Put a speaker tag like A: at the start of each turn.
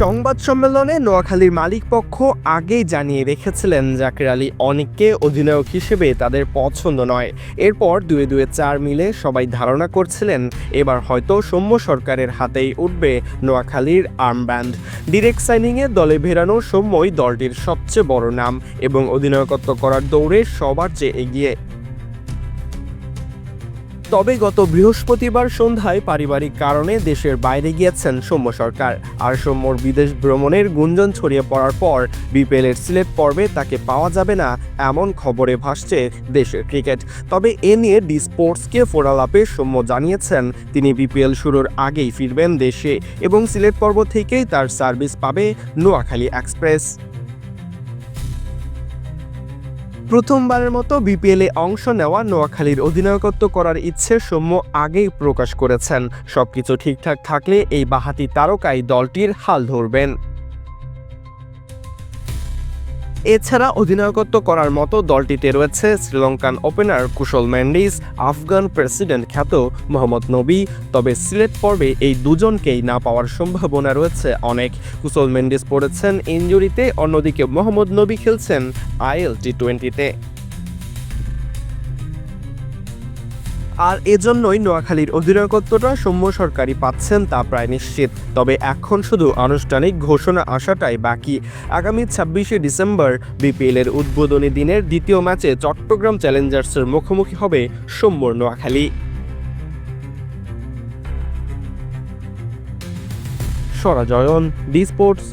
A: সংবাদ সম্মেলনে নোয়াখালীর মালিক পক্ষ আগেই জানিয়ে রেখেছিলেন জাকির আলী অনেককে অধিনায়ক হিসেবে তাদের পছন্দ নয়। এরপর দুয়ে দুয়ে চার মিলে সবাই ধারণা করছিলেন, এবার হয়তো সৌম্য সরকারের হাতেই উঠবে নোয়াখালীর আর্মব্যান্ড। ডিরেক্ট সাইনিংয়ে দলে ভেরানো সৌম্যই দলটির সবচেয়ে বড় নাম এবং অধিনায়কত্ব করার দৌড়ে সবার চেয়ে এগিয়ে তবে গত বৃহস্পতিবার সন্ধ্যায় পারিবারিক কারণে দেশের বাইরে গিয়েছেন সৌম্য সরকার। আর সৌম্যর বিদেশ ভ্রমণের গুঞ্জন ছড়িয়ে পড়ার পর বিপিএলের সিলেট পর্বে তাকে পাওয়া যাবে না এমন খবরে ভাসছে দেশের ক্রিকেট। তবে এ নিয়ে ডি স্পোর্টসকে ফোরালাপে সৌম্য জানিয়েছেন, তিনি বিপিএল শুরুর আগেই ফিরবেন দেশে এবং সিলেট পর্ব থেকেই তার সার্ভিস পাবে নোয়াখালী এক্সপ্রেস। প্রথমবারের মতো বিপিএলে অংশ নেওয়া নোয়াখালীর অধিনায়কত্ব করার ইচ্ছে সৌম্য আগেই প্রকাশ করেছেন। সবকিছু ঠিকঠাক থাকলে এই বাহাতি তারকাই দলটির হাল ধরবেন। এছাড়া অধিনায়কত্ব করার মতো দলটিতে রয়েছে শ্রীলঙ্কান ওপেনার কুশল ম্যান্ডিস আফগান প্রেসিডেন্ট খ্যাত মোহাম্মদ নবী। তবে সিলেট পর্বে এই দুজনকেই না পাওয়ার সম্ভাবনা রয়েছে অনেক। কুশল ম্যান্ডিস পড়েছেন ইঞ্জুরিতে, অন্যদিকে মোহাম্মদ নবী খেলছেন আইএল টি টোয়েন্টিতে আর এজন্যই নোয়াখালীর অধিনায়কত্বটা সৌম্য সরকারই পাচ্ছেন তা প্রায় নিশ্চিত। তবে এখন শুধু আনুষ্ঠানিক ঘোষণা আসাটাই বাকি। আগামী ছাব্বিশে ডিসেম্বর বিপিএলের উদ্বোধনী দিনের দ্বিতীয় ম্যাচে চট্টগ্রাম চ্যালেঞ্জার্সের মুখোমুখি হবে সৌম্যর নোয়াখালী। সরাজয়ন ডি স্পোর্টস।